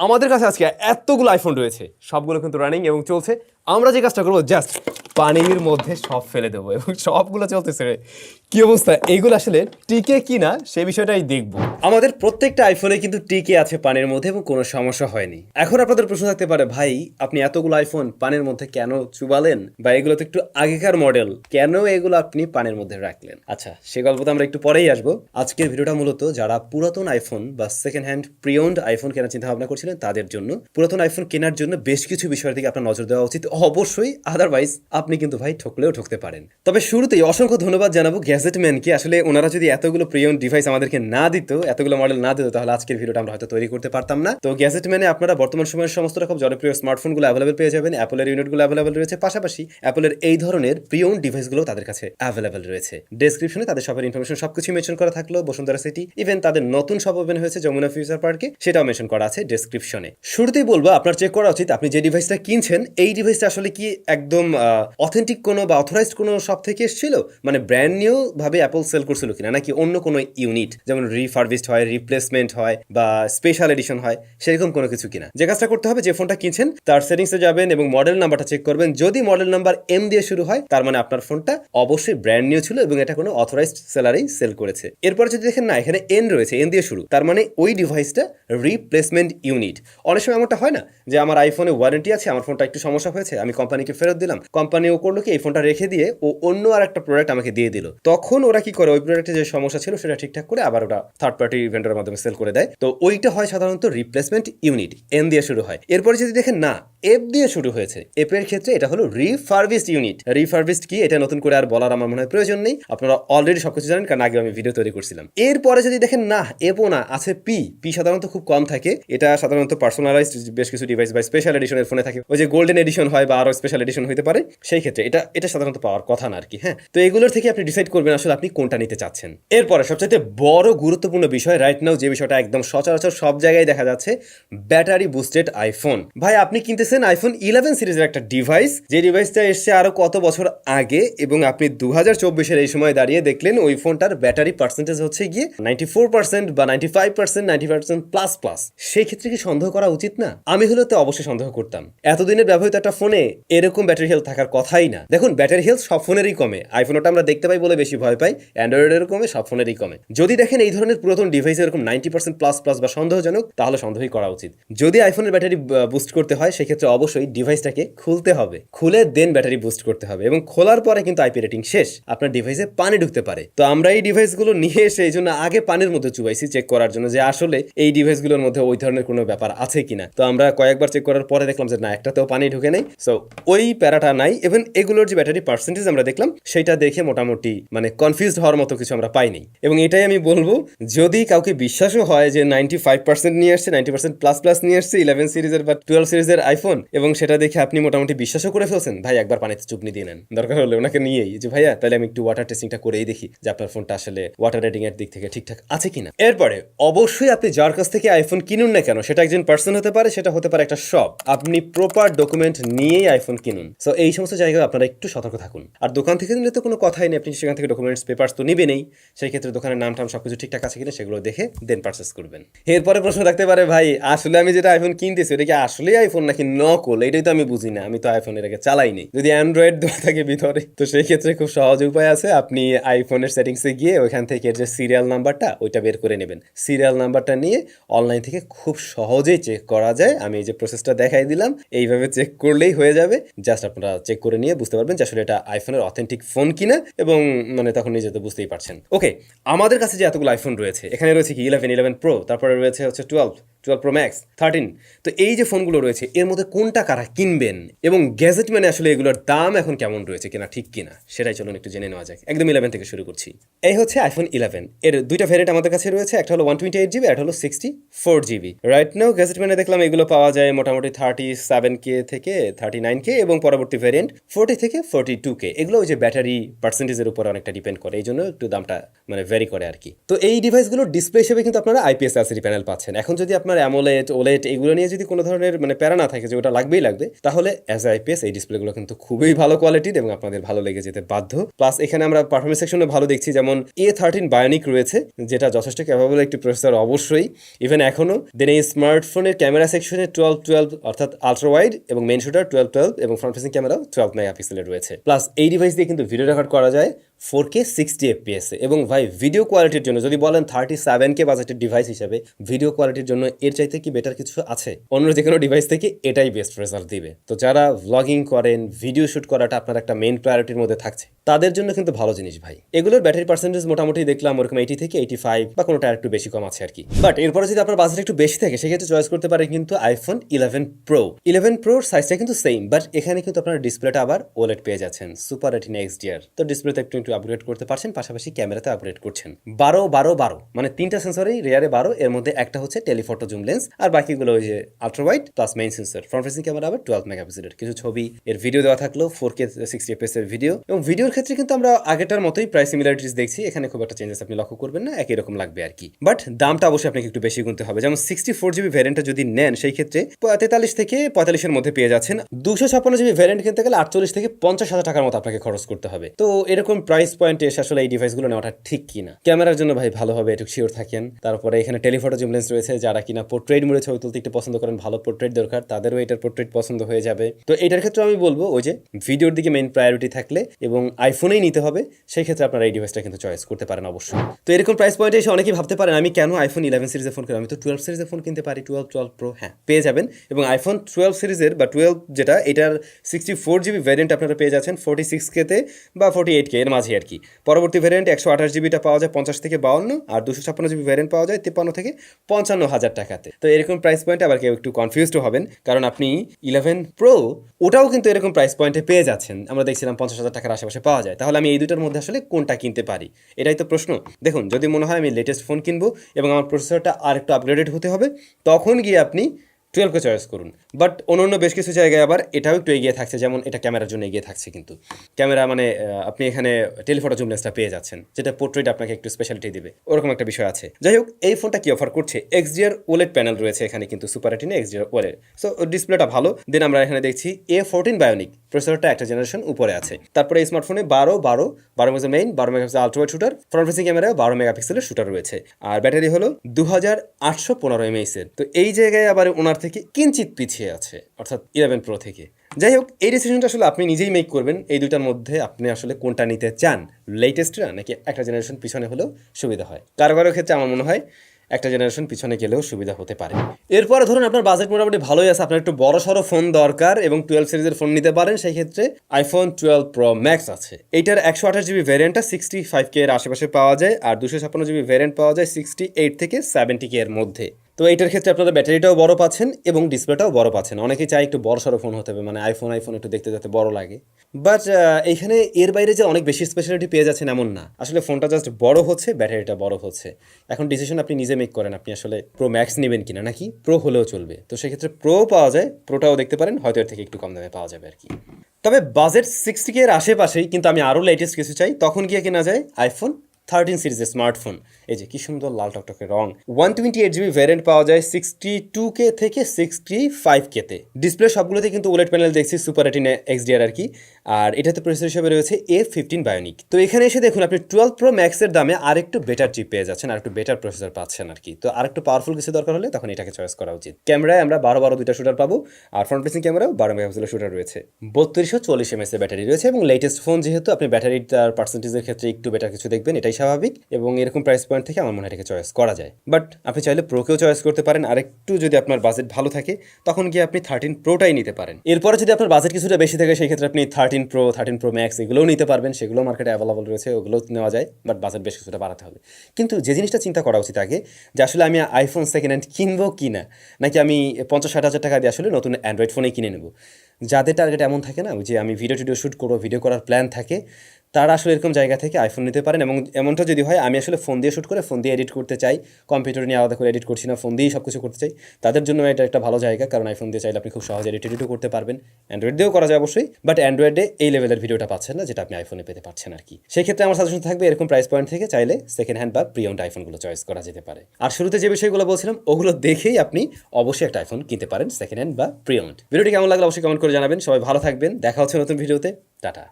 আমাদের কাছে আজকে এতগুলো আইফোন রয়েছে সবগুলো কিন্তু রানিং এবং চলছে। আমরা যে কাজটা করব জাস্ট পানির মধ্যে সব ফেলে দেবো এবং সবগুলো চলতেছে রে। কি অবস্থা? এইগুলো আসলে টিকে কি না সে বিষয়টাই দেখব। আমাদের প্রত্যেকটা আইফোনে কিন্তু টিকে আছে পানির মধ্যে এবং কোনো সমস্যা হয়নি। এখন আপনাদের প্রশ্ন থাকতে পারে, ভাই, আপনি এতগুলো আইফোন পানির মধ্যে কেন চুবালেন? বা এগুলো তো একটু আগেকার মডেল কেন এগুলো আপনি পানির মধ্যে রাখলেন? আচ্ছা সে গল্প তো আমরা একটু পরেই আসব। আজকের ভিডিওটা মূলত যারা পুরাতন আইফোন বা সেকেন্ড হ্যান্ড প্রিয়ন্ড আইফোন কেনার চিন্তা ভাবনা করছিলেন, তাদের জন্য। পুরাতন আইফোন কেনার জন্য বেশ কিছু বিষয়ের দিকে আপনার নজর দেওয়া উচিত। অবশ্যই আদারওয়াইজ আপনি কিন্তু ভাই ঠকলেও ঠকতে পারেন। তবে শুরুতেই অসংখ্য ধন্যবাদ জানাব গ্যাজেটম্যানকে আসলে ওনারা যদি এতগুলো প্রিয়ন ডিভাইস আমাদেরকে না দিত, এতগুলো মডেল না দিত, তাহলে আজকের ভিডিওটা আমরা হয়তো তৈরি করতে পারতাম না। তো গ্যাজেটম্যানে আপনারা বর্তমান সময়ের সমস্ত রকম জনপ্রিয় স্মার্টফোনগুলো অ্যাভেলেবল পেয়ে যাবেন অ্যাপলের ইউনিটগুলো অ্যাভেলেবল রয়েছে, পাশাপাশি অ্যাপলের এই ধরনের প্রিয়ন ডিভাইসগুলো তাদের কাছে অ্যাভেলেবল রয়েছে। ডেসক্রিপশনে তাদের সবের ইনফরমেশন সবকিছু মেনশন করা থাকল, বসুন্ধরা সিটি ইভেন তাদের নতুন সব ওপেন হয়েছে যমুনা ফিউচার পার্কে সেটাও মেনশন করা আছে ডেসক্রিপশনে শুরুতেই বলব, আপনার চেক করা উচিত, আপনি যে ডিভাইসটা কিনছেন, এই ডিভাইসটা আসলে কি একদম অথেন্টিক কোনো বা অথরাইজড কোনো শপ থেকে এসেছিল? মানে ব্র্যান্ড নিউ ভাবে অ্যাপল সেল করছিল কিনা? নাকি অন্য কোনো ইউনিট যেমন রিফার্বিস্ট হয় রিপ্লেসমেন্ট হয় বা স্পেশাল এডিশন হয়, সেরকম কোনো কিছু কিনা? যে কাজটা করতে হবে, যে ফোনটা কিনছেন, তার সেটিংসে যাবেন এবং মডেল নাম্বারটা চেক করবেন। যদি মডেল নাম্বার এম দিয়ে শুরু হয়, তার মানে আপনার ফোনটা অবশ্যই ব্র্যান্ড নিউ ছিল এবং এটা কোনো অথরাইজড সেলারেই সেল করেছে। এরপর যদি দেখেন, না, এখানে এন রয়েছে এন দিয়ে শুরু। তার মানে ওই ডিভাইসটা রিপ্লেসমেন্ট ইউনিট অনেক সময় এমনটা হয় না যে আমার আইফোনে ওয়ারেন্টি আছে, আমার ফোনটা একটু সমস্যা হয়েছে আমি কোম্পানিকে ফেরত দিলাম। কোম্পানি ও করল কি, এই ফোনটা রেখে দিয়ে ও অন্য আর একটা প্রোডাক্ট আমাকে দিয়ে দিল। তখন ওরা কি করে, ওই প্রোডাক্টে যে সমস্যা ছিল, সেটা ঠিকঠাক করে আবার ওটা থার্ড পার্টি ভেন্ডারের মাধ্যমে সেল করে দেয়। তো ওইটা হয় সাধারণত রিপ্লেসমেন্ট ইউনিট এন দিয়ে শুরু হয়। এরপরে যদি দেখেন, না এফ দিয়ে শুরু হয়েছে। এফ এর ক্ষেত্রে এটা হলো রিফার্ভিস্ট ইউনিট রিফার্ভিস্ট কি? এটা নতুন করে আর বলার আমার মনে হয় প্রয়োজন নেই। আপনারা অলরেডি সবকিছু জানেন, কারণ আগে আমি ভিডিও তৈরি করছিলাম। এরপরে যদি দেখেন, না এপও না, আছে পি পি সাধারণত খুব কম থাকে। এটা সাধারণত পার্সোনালাইজড বেশ কিছু ডিভাইস বা স্পেশাল এডিশনের ফোনে থাকে। ওই যে গোল্ডেন এডিশন হয় বা আরও স্পেশাল এডিশন হতে পারে, সেই ক্ষেত্রে এটা এটা সাধারণত পাওয়ার কথা না আর কি হ্যাঁ? তো এগুলোর থেকে আপনি ডিসাইড করবেন আসলে আপনি কোনটা নিতে চাচ্ছেন। এরপরে সবচাইতে বড় গুরুত্বপূর্ণ বিষয় রাইট নাও যে বিষয়টা একদম সচরাচর সব জায়গায় দেখা যাচ্ছে ব্যাটারি বুস্টেড আইফোন ভাই, আপনি কিনতেছেন আইফোন ইলেভেন সিরিজের একটা ডিভাইস যে ডিভাইসটা এসছে আরও কত বছর আগে এবং আপনি দু হাজার চব্বিশের এই সময় দাঁড়িয়ে দেখলেন ওই ফোনটার ব্যাটারি পার্সেন্টেজ হচ্ছে গিয়ে নাইনটি ফোর পার্সেন্ট বা ninety five percent ninety percent plus plus সেই ক্ষেত্রে কি সন্দেহ করা উচিত না? আমি হলে তো অবশ্যই সন্দেহ করতাম। এতদিনের ব্যবহৃত একটা ফোনে এরকম ব্যাটারি হেলথ থাকার কথাই না। দেখুন ব্যাটারি হেলথ সব ফোনেরই কমে। আইফোনটা আমরা দেখতে পাই বলে বেশি ভয় পাই অ্যান্ড্রয়েডের কমে, সব ফোনেরই কমে। যদি দেখেন এই ধরনের পুরাতন ডিভাইস এরকম নাইনটি পার্সেন্ট প্লাস প্লাস বা সন্দেহজনক, তাহলে সন্দেহই করা উচিত। যদি আইফোনের ব্যাটারি বুস্ট করতে হয়, সেক্ষেত্রে অবশ্যই ডিভাইসটাকে খুলতে হবে। খুলে দেন ব্যাটারি বুস্ট করতে হবে এবং খোলার পরে কিন্তু আইপি রেটিং শেষ। আপনার ডিভাইসে পানি ঢুকতে পারে। তো আমরা এই ডিভাইসগুলো নিয়ে এসে এই জন্য আগে পানির মধ্যে চুবাইছি চেক করার জন্য যে আসলে এই ডিভাইসগুলোর মধ্যে ওই ধরনের কোনো ব্যাপার আছে কিনা। তো আমরা কয়েকবার চেক করার পরে দেখলাম যে না, একটাতেও পানি ঢুকে নেই। সো ওই প্যারাটা নাই। এবং এগুলোর যে ব্যাটারি পার্সেন্টেজ আমরা দেখলাম সেটা দেখে মোটামুটি মানে কনফিউজড হওয়ার মতো কিছু আমরা পাইনি। এবং এটাই আমি বলব, যদি কাউকে বিশ্বাসও হয় যে নাইনটি ফাইভ পার্সেন্ট নিয়ে আসছে নাইনটি পার্সেন্ট প্লাস প্লাস নিয়ে আসছে ইলেভেন সিরিজের বা টুয়েলভ সিরিজের আইফোন এবং সেটা দেখে আপনি মোটামুটি বিশ্বাসও করে ফেলছেন, ভাই একবার পানিতে চুপনি দিয়ে নেন। দরকার হলে ওনাকে নিয়েই যে, ভাইয়া, তাহলে আমি একটু ওয়াটার টেস্টিংটা করেই দেখি, যে আপনার ফোনটা আসলে ওয়াটার রেটিং এর দিক থেকে ঠিকঠাক আছে কিনা? এরপরে, অবশ্যই আপনি যার কাছ থেকে আইফোন কিনুন না কেন, সেটা একজন পার্সন হতে পারে, সেটা হতে পারে একটা শপ আপনি প্রপার ডকুমেন্ট নিয়েই আইফোন কিনুন। সো এই সমস্ত জায়গায় আপনারা একটু সতর্ক থাকুন। আর দোকান থেকে নিলে তো কোনো কথাই নেই। আপনি সেখান থেকে ডকুমেন্টস পেপার্স তো নিবেনই। সেই ক্ষেত্রে দোকানের নাম টাম সবকিছু ঠিকঠাক আছে কিনা সেগুলো দেখে দেন পারচেস করবেন। এরপরে প্রশ্ন থাকতে পারে, ভাই, আসলে আমি যেটা আইফোন কিনতেছি ওটা কি আসলেই আইফোন নাকি নকল? এটাই তো আমি বুঝি না। আমি তো আইফোন এর আগে চালাইনি। যদি অ্যান্ড্রয়েড দেওয়া থাকে ভিতরে, তো সেই ক্ষেত্রে খুব সহজ উপায় আছে। আপনি আইফোনের সেটিংসে গিয়ে ওইখান থেকে যে সিরিয়াল নাম্বারটা ওইটা বের করে নেবেন। সিরিয়াল নাম্বারটা নিয়ে অনলাইন থেকে খুব সহজেই চেক করা যায়। আমি এই যে প্রসেসটা দেখাই দিলাম, এইভাবে চেক করলেই হয়ে যাবে। জাস্ট আপনারা চেক করে নিয়ে বুঝতে পারবেন যে আসলে এটা আইফোনের অথেন্টিক ফোন কিনা এবং মানে তখন নিজে তো বুঝতেই পারছেন। ওকে আমাদের কাছে যে এতগুলো আইফোন রয়েছে, এখানে রয়েছে কি ইলেভেন ইলেভেন প্রো তারপরে রয়েছে হচ্ছে twelve twelve pro max thirteen তো এই যে ফোনগুলো রয়েছে, এর মধ্যে কোনটা কারা কিনবেন? এবং গ্যাজেট মানে আসলে এগুলোর দাম এখন কেমন রয়েছে কিনা, ঠিক কিনা? সেটাই চলুন একটু জেনে নেওয়া যাক। একদম ইলেভেন থেকে শুরু করছি। এই হচ্ছে আইফোন ইলেভেন এর দুইটা ভ্যারিয়েন্ট আমাদের কাছে রয়েছে, একটা হলো ওয়ান টোয়েন্টি এইট জিবি একটা হলো sixty four GB right now gadget মানে দেখলাম এগুলো পাওয়া যায় মোটামুটি থার্টি সেভেন কে থেকে থার্টি নাইন কে এবং পরবর্তী ভ্যারিয়েন্ট ফোর্টি থেকে ফোর্টি টু কে এগুলো ওই যে ব্যাটারি পার্সেন্টেজের উপর অনেকটা ডিপেন্ড করে, এই জন্য একটু দামটা মানে ভ্যারি করে আর কি। তো এই ডিভাইসগুলোর ডিসপ্লে হিসেবে কিন্তু আপনারা আইপিএস এলসিডি প্যানেল পাচ্ছেন। এখন যদি আপনার আপনার অ্যামোলেট ওলেট এগুলো নিয়ে যদি কোনো ধরনের মানে প্যারা না থাকে যে ওটা লাগবেই লাগবে, তাহলে অ্যাজ আইপিএস এই ডিসপ্লেগুলো কিন্তু খুবই ভালো কোয়ালিটির এবং আপনাদের ভালো লেগে যেতে বাধ্য। প্লাস এখানে আমরা পারফরমেন্স সেকশনে ভালো দেখছি, যেমন এ থার্টিন বায়োনিক রয়েছে, যেটা যথেষ্ট ক্যাপাবল একটি প্রসেসর অবশ্যই। ইভেন এখনও দেন এই স্মার্টফোনের ক্যামেরা সেকশনে টুয়েলভ টুয়েলভ অর্থাৎ আলট্রা ওয়াইড এবং মেন শুটার টুয়েলভ টুয়েলভ এবং ফ্রন্ট ফেসিং ক্যামেরাও টুয়েলভ মেগাপিক্সেলের রয়েছে। প্লাস এই ডিভাইস দিয়ে কিন্তু ভিডিও রেকর্ড করা যায়। ফোর কে সিক্সটি এফপিএস এবং ভাই ভিডিও কোয়ালিটির জন্য, যদি বলেন থার্টি সেভেন কে বাজেটের ডিভাইস হিসাবে ভিডিও কোয়ালিটির জন্য এর চাইতে কি বেটার কিছু আছে? অন্য যে কোনো ডিভাইস থেকে এটাই বেস্ট রেজাল্ট দিবে। তো যারা ভ্লগিং করেন ভিডিও শুট করাটা আপনার একটা মেন প্রায়োরিটির মধ্যে থাকছে, তাদের জন্য কিন্তু ভালো জিনিস ভাই। এগুলোর ব্যাটারি পার্সেন্টেজ মোটামুটি দেখলাম ওরকম এইটি থেকে এইটি ফাইভ বা কোনোটা একটু বেশি কম আছে আর কি। বাট এরপরে যদি আপনার বাজেট একটু বেশি থাকে, সেক্ষেত্রে চয়েস করতে পারেন কিন্তু আইফোন ইলেভেন প্রো ইলেভেন প্রোর সাইজটা কিন্তু সেম বাট এখানে কিন্তু আপনার ডিসপ্লেটা আবার ওলেট পেয়ে যাচ্ছেন সুপার এটি নেক্সট ইয়ার তো ডিসপ্লেতে একটু একটু আপগ্রেড করতে পারছেন, পাশাপাশি ক্যামেরাতে আপগ্রেড করছেন। বারো বারো বারো মানে তিনটা সেন্সরই রেয়ারে বারো, এর মধ্যে একটা হচ্ছে টেলিফটো জুম লেন্স আর বাকিগুলো ওই যে ultra wide plus main sensor front facing camera আবার টুয়েলভ মেগাপিক্সেলের কিছু ছবি, এর ভিডিও দেওয়া থাকল ফোর কে সিক্সটি এফএস এর ভিডিও এবং ভিডিওর ক্ষেত্রে কিন্তু আমরা আগেটার মতোই প্রায় সিমিলারিটিস দেখছি। এখানে খুব একটা চেঞ্জেস আপনি লক্ষ্য করবেন না, একই রকম লাগবে আর কি। বাট দামটা অবশ্যই আপনাকে একটু বেশি গুনতে হবে। যেমন সিক্সটি ফোর জিবি ভ্যারিয়েন্টটা যদি নেন, সেই ক্ষেত্রে তেতাল্লিশ থেকে পঁয়তাল্লিশের মধ্যে পেয়ে যাচ্ছেন। দুশো ছাপ্পান্ন জিবি ভ্যারিয়েন্ট কিনতে গেলে আটচল্লিশ থেকে পঞ্চাশ হাজার টাকার মতো আপনাকে খরচ করতে হবে। তো এরকম প্রাইস পয়েন্টে এসে আসলে এই ডিভাইসগুলো নেওয়াটা ঠিক কিনা? ক্যামেরার জন্য ভাই ভালো হবে একটু শিওর থাকেন। তারপরে এখানে টেলিফটো জুম লেন্স রয়েছে, যারা কিনা পোর্ট্রেট মোড়ে ছবি তুলতে একটু পছন্দ করেন, ভালো পোর্ট্রেট দরকার, তাদেরও এটার পোর্ট্রেট পছন্দ হয়ে যাবে। তো এটার ক্ষেত্রে আমি বলব, ওই যে ভিডিওর দিকে মেইন প্রায়োরিটি থাকলে এবং আইফোনেই নিতে হবে, সেই ক্ষেত্রে আপনারা এই ডিভাইসটা কিন্তু চয়েস করতে পারেন অবশ্যই। তো এরকম প্রাইস পয়েন্টে এসে অনেকেই ভাবতে পারেন, আমি কেন আইফোন ইলেভেন সিরিজে ফোন করি আমি তো টুয়েলভ সিরিজে ফোন কিনতে পারি টুয়েলভ টুয়েলভ প্রো হ্যাঁ পেয়ে যাবেন। এবং আইফোন টুয়েলভ সিরিজের বা টুয়েলভ যেটা, এটার সিক্সটি ফোর জিবি ভ্যারিয়েন্ট আপনারা পেয়ে যাচ্ছেন ফোর্টি সিক্স কেতে বা ফোর্টি এইট কে এর মাঝে। আর কি। পরবর্তী ভ্যারিয়েন্ট একশো আঠাশ জিবিটা পাওয়া যায় পঞ্চাশ থেকে বাউন্ন, আর দুশো ছাপ্পান্ন জিবি ভ্যারিয়েন্ট পাওয়া যায় তিপ্পান্ন থেকে পঞ্চান্ন হাজার টাকাতে। তো এরকম প্রাইস পয়েন্টে আবার কেউ একটু কনফিউজড হবেন, কারণ আপনি ইলেভেন প্রো ওটাও কিন্তু এরকম প্রাইস পয়েন্টে পেয়ে যাচ্ছেন। আমরা দেখছিলাম পঞ্চাশ হাজার টাকার আশেপাশে পাওয়া যায়। তাহলে আমি এই দুটার মধ্যে আসলে কোনটা কিনতে পারি? এটাই তো প্রশ্ন। দেখুন, যদি মনে হয় আমি লেটেস্ট ফোন কিনবো এবং আমার প্রসেসরটা আর একটু আপগ্রেডেড হতে হবে, তখন গিয়ে আপনি টুয়েলভকে চয়েস করুন। বাট অন্য অন্য বেশ কিছু জায়গায় আবার এটাও একটু এগিয়ে থাকছে, যেমন এটা ক্যামেরার জন্য এগিয়ে থাকছে কিন্তু। ক্যামেরা মানে আপনি এখানে টেলিফটো জুম লেন্সটা পেয়ে যাচ্ছেন, যেটা পোর্ট্রেট আপনাকে একটু স্পেশালিটি দিবে। ওরকম একটা বিষয় আছে। যাই হোক, এই ফোনটা কি অফার করছে? এক্সডিআর ওলেট প্যানেল রয়েছে এখানে কিন্তু super retina XDR OLED so ডিসপ্লেটা ভালো। দেন আমরা এখানে দেখছি এ ফোরটিন বায়োনিক প্রসেসরটা একটা জেনারেশন উপরে আছে। তারপরে এই স্মার্টফোনে বারো বারো বারো মেগা মেইন বারো megapixel ultra wide shooter front facing camera বারো মেগাপিক্সেলের শুটার রয়েছে। আর ব্যাটারি হলো দু হাজার আটশো পনেরো এমএইচ এর তো এই জায়গায় আবার ওনার থেকে কিঞ্চিত পিছিয়ে আছে, অর্থাৎ ইলেভেন প্রো থেকে। যাই হোক, এই ডিসিশনটা আসলে আপনি নিজেই মেক করবেন। এই দুটার মধ্যে আপনি আসলে কোনটা নিতে চান? লেটেস্টটা নাকি একটা জেনারেশন পিছনে হলেও সুবিধা হয়? কারও কারও ক্ষেত্রে আমার মনে হয় একটা জেনারেশন পিছনে গেলেও সুবিধা হতে পারে। এরপরে ধরুন আপনার বাজেট মোটামুটি ভালোই আছে, আপনার একটু বড় সড়ো ফোন দরকার এবং টুয়েলভ সিরিজের ফোন নিতে পারেন, সেই ক্ষেত্রে আইফোন টুয়েলভ প্রো ম্যাক্স আছে। এইটার একশো আঠাশ জিবি ভ্যারিয়েন্টটা সিক্সটি ফাইভ কে এর আশেপাশে পাওয়া যায়, আর দুশো ছাপ্পান্ন জিবি ভ্যারিয়েন্ট পাওয়া যায় সিক্সটি এইট থেকে সেভেন্টি কে এর মধ্যে। তো এইটার ক্ষেত্রে আপনারা ব্যাটারিটাও বড় পাচ্ছেন এবং ডিসপ্লেটাও বড় পাচ্ছেন। অনেকেই চায় একটু বড় সড়ো ফোন হতে হবে মানে আইফোন আইফোন একটু দেখতে যাতে বড় লাগে। বাট এইখানে এর বাইরে যে অনেক বেশি স্পেশালিটি পেয়ে যাচ্ছেন এমন না। আসলে ফোনটা জাস্ট বড় হচ্ছে, ব্যাটারিটা বড় হচ্ছে। এখন ডিসিশন আপনি নিজে মেক করেন, আপনি আসলে প্রো ম্যাক্স নেবেন কিনা, নাকি প্রো হলেও চলবে। তো সেক্ষেত্রে প্রো পাওয়া যায় প্রোটাও দেখতে পারেন, হয়তো এর থেকে একটু কম দামে পাওয়া যাবে আর কি তবে বাজেট সিক্সটি কে এর আশেপাশেই, কিন্তু আমি আরও লেটেস্ট কিছু চাই, তখন গিয়ে কেনা যায় আইফোন থার্টিন সিরিজের স্মার্টফোন এই যে, কি সুন্দর লাল টকটকে রং। One twenty eight GB variant পাওয়া যায় সিক্সটি টু কে থেকে সিক্সটি ফাইভ কে তে। ডিসপ্লে সবগুলোতে কিন্তু ওলেট প্যানেল দেখছি সুপার এটিন এক্সডিআর আর কি। আর এটাতে প্রসেসর হিসেবে রয়েছে এ ফিফটিন বায়োনিক তো এখানে এসে দেখুন আপনি টুয়েলভ প্রো ম্যাক্সের দামে আরেকটু বেটার চিপ পেয়ে যাচ্ছেন আর একটু বেটার প্রসেসর পাচ্ছেন আর কি। তো আরেকটু পাওয়ারফুল কিছু দরকার হলে তখন এটাকে চয়েস করা উচিত। ক্যামেরায় আমরা বারো বারো দুইটা শুটার পাবো, আর ফ্রন্ট ফেসিং ক্যামেরাও বারো মেগাপিক্সেলের শুটার রয়েছে। বত্রিশশো চল্লিশ এমএস এর ব্যাটারি রয়েছে এবং লেটেস্ট ফোন যেহেতু, আপনি ব্যাটারির তার পার্সেন্টেজের ক্ষেত্রে একটু বেটার কিছু দেখবেন, এটাই স্বাভাবিক এবং এরকম প্রাইস পয়েন্ট থেকে আমার মনে হয় এটাকে চয়েস করা যায়। বাট আপনি চাইলে প্রোকেও চয়েস করতে পারেন আর একটু যদি আপনার বাজেট ভালো থাকে, তখন গিয়ে আপনি থার্টিন প্রোটাই নিতে পারেন। এরপরে যদি আপনার বাজেট কিছুটা বেশি থাকে, সেই ক্ষেত্রে আপনি thirteen pro thirteen pro max এগুলোও নিতে পারবেন সেগুলো মার্কেটে অ্যাভেলেবল রয়েছে, ওগুলোও নেওয়া যায় বাট বাজেট বেশ কিছুটা বাড়াতে হবে। কিন্তু যে জিনিসটা চিন্তা করা উচিত আগে, যে আসলে আমি আইফোন সেকেন্ড হ্যান্ড কিনবো কি না নাকি আমি পঞ্চাশ, ষাট হাজার টাকা দিয়ে আসলে নতুন অ্যান্ড্রয়েড ফোনেই কিনে নেব? যাদের টার্গেট এমন থাকে না, যে আমি ভিডিও টিডিও শ্যুট করব ভিডিও করার প্ল্যান থাকে তারা আসলে এরকম জায়গা থেকে আইফোন নিতে পারেন এবং এমনটা যদি হয়, আমি আসলে ফোন দিয়ে শ্যুট করে ফোন দিয়ে এডিট করতে চাই। কম্পিউটার নিয়ে আলাদা করে এডিট করছি না ফোন দিয়েই সব কিছু করতে চাই। তাদের জন্য এটা একটা ভালো জায়গা, কারণ আইফোন দিয়ে চাইলে আপনি খুব সহজে এডিট এডিটও করতে পারবেন। অ্যান্ড্রয়েড দিয়েও করা যায় অবশ্যই বাট অ্যান্ড্রয়েডে এই লেভেলের ভিডিওটা পাচ্ছেন না, যেটা আপনি আইফোনে পেতে পারছেন আর কি। সেই ক্ষেত্রে আমার সাজেশন থাকবে, এরকম প্রাইস পয়েন্ট থেকে চাইলে সেকেন্ড হ্যান্ড বা প্রিয়ন্ট আইফোনগুলো চয়েস করা যেতে পারে। আর শুরুতে যে বিষয়গুলো বলছিলাম, ওগুলো দেখেই আপনি অবশ্যই একটা আইফোন কিনতে পারেন সেকেন্ড হ্যান্ড বা প্রিয়ন্ট ভিডিওটি কেমন লাগল অবশ্যই কমেন্ট করে জানাবেন। সবাই ভালো থাকবেন, দেখা হচ্ছে নতুন ভিডিওতে। টাটা।